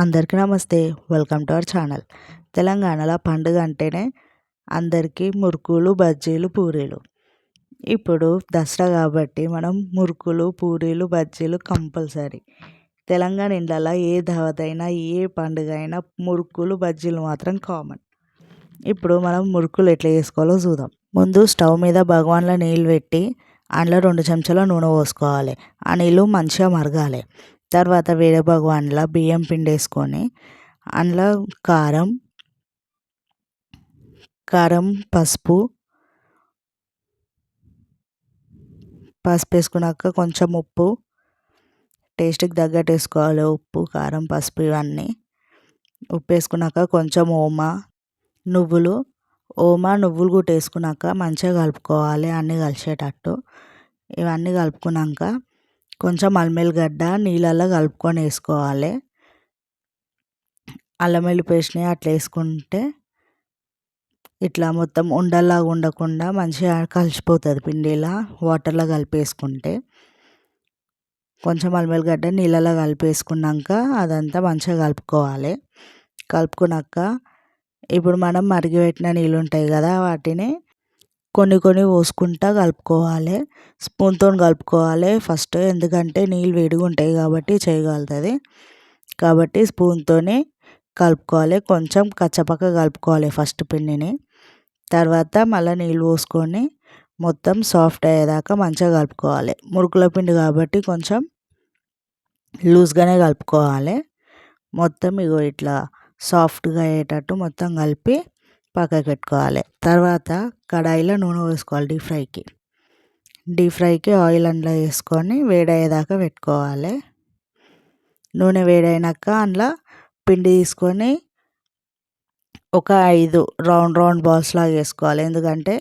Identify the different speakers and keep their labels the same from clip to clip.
Speaker 1: అందరికీ నమస్తే. Welcome to our channel. తెలంగాణలో పండుగ అంటేనే అందరికీ మురుకులు బజ్జీలు పూరీలు. ఇప్పుడు దసరా కాబట్టి మనం మురుకులు పూరీలు బజ్జీలు కంపల్సరీ. తెలంగాణ ఇండ్లలో ఏ దావతైనా అయినా ఏ పండుగ అయినా మురుకులు బజ్జీలు మాత్రం కామన్. ఇప్పుడు మనం మురుకులు ఎట్లా చేసుకోవాలో చూద్దాం. ముందు స్టవ్ మీద భగవాన్లో నీళ్ళు పెట్టి అందులో రెండు చెంచాల నూనె పోసుకోవాలి. ఆ నీళ్ళు మంచిగా మరగాలి. తర్వాత వేరే భగవాన్లో బియ్యం పిండి వేసుకొని అందులో కారం కారం పసుపు పసుపు వేసుకున్నాక కొంచెం ఉప్పు టేస్ట్కి తగ్గట్టు వేసుకోవాలి. ఉప్పు కారం పసుపు ఇవన్నీ. ఉప్పు వేసుకున్నాక కొంచెం ఓమా నువ్వులు. ఓమా నువ్వులు కూడా వేసుకున్నాక మంచిగా కలుపుకోవాలి. అన్నీ కలిసేటట్టు. ఇవన్నీ కలుపుకున్నాక కొంచెం అల్మెల్లిగడ్డ నీళ్ళల్లో కలుపుకొని వేసుకోవాలి. అల్లం వెల్లి పేస్ట్ని అట్లా వేసుకుంటే ఇట్లా మొత్తం ఉండల్లాగా ఉండకుండా మంచిగా కలిసిపోతుంది పిండిలా వాటర్లో కలిపేసుకుంటే. కొంచెం అల్మెల్లిగడ్డ నీళ్ళలో కలిపేసుకున్నాక అదంతా మంచిగా కలుపుకోవాలి. కలుపుకున్నాక ఇప్పుడు మనం మరిగిపెట్టిన నీళ్ళు ఉంటాయి కదా వాటిని కొన్ని కొన్ని పోసుకుంటా కలుపుకోవాలి. స్పూన్తో కలుపుకోవాలి ఫస్ట్. ఎందుకంటే నీళ్ళు వేడిగా ఉంటాయి కాబట్టి చేయగలుగుతుంది కాబట్టి స్పూన్తోని కలుపుకోవాలి. కొంచెం కచ్చపక్క కలుపుకోవాలి ఫస్ట్ పిండిని. తర్వాత మళ్ళీ నీళ్ళు పోసుకొని మొత్తం సాఫ్ట్ అయ్యేదాకా మంచిగా కలుపుకోవాలి. మురుకుల పిండి కాబట్టి కొంచెం లూజ్గానే కలుపుకోవాలి. మొత్తం ఇగో ఇట్లా సాఫ్ట్గా అయ్యేటట్టు మొత్తం కలిపి పక్కకు పెట్టుకోవాలి. తర్వాత కడాయిలో నూనె వేసుకోవాలి డీప్ ఫ్రైకి డీప్ ఫ్రైకి ఆయిల్ అందులో వేసుకొని వేడయ్యేదాకా పెట్టుకోవాలి. నూనె వేడైనాక అందులో పిండి తీసుకొని ఒక ఐదు రౌండ్ రౌండ్ బాల్స్ లాగా వేసుకోవాలి. ఎందుకంటే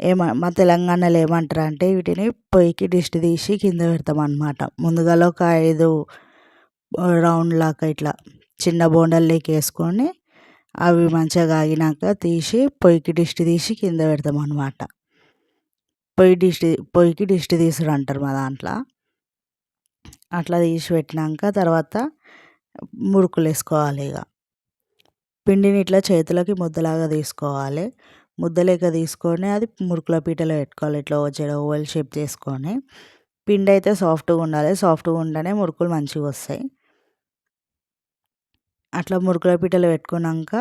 Speaker 1: ఏమ మా తెలంగాణలో ఏమంటారు అంటే వీటిని పొయ్యికి డిస్ట్ తీసి కింద పెడతాం అనమాట ముందుగా ఒక ఐదు రౌండ్ లాగా ఇట్లా చిన్న బోండల్లోకి వేసుకొని అవి మంచిగా కాగినాక తీసి పొయ్యికి దిష్టి తీసి కింద పెడతాం అనమాట పొయ్యి దిష్టి పొయ్యికి దిష్టి తీసుడు అంటారు మా దాంట్లో. అట్లా తీసి పెట్టినాక తర్వాత మురుకులు వేసుకోవాలి ఇక. పిండిని ఇట్లా చేతులకి ముద్దలాగా తీసుకోవాలి. ముద్దలేక తీసుకొని అది మురుకుల పీటలో పెట్టుకోవాలి. ఇట్లా వచ్చే ఓవెల్ షేప్ చేసుకొని. పిండి అయితే సాఫ్ట్గా ఉండాలి. సాఫ్ట్గా ఉంటేనే మురుకులు మంచిగా వస్తాయి. అట్లా మురుకుల పీటలు పెట్టుకున్నాక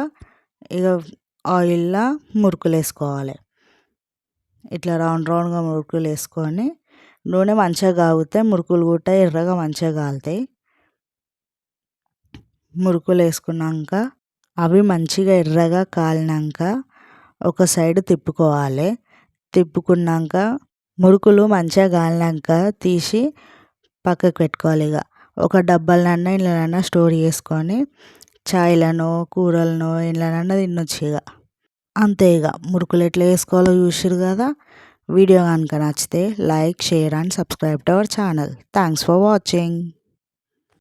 Speaker 1: ఇక ఆయిల్లో మురుకులు వేసుకోవాలి ఇట్లా రౌండ్ రౌండ్గా మురుకులు వేసుకొని నూనె మంచిగా కాగితే మురుకులు కూడా ఎర్రగా మంచిగా కాలుతాయి మురుకులు వేసుకున్నాక అవి మంచిగా ఎర్రగా కాలినాక ఒక సైడ్ తిప్పుకోవాలి. తిప్పుకున్నాక మురుకులు మంచిగా కాలినాక తీసి పక్కకు పెట్టుకోవాలి ఇక. ఒక డబ్బాలన్నా ఇళ్ళనన్నా స్టోర్ చేసుకొని ఛాయ్లను కూరలను ఇండ్లనన్నా తినొచ్చు ఇక అంతే ఇక మురుకులు ఎట్లా వేసుకోవాలో చూసిరు కదా. వీడియో కనుక నచ్చితే like share and subscribe to our channel. Thanks for watching.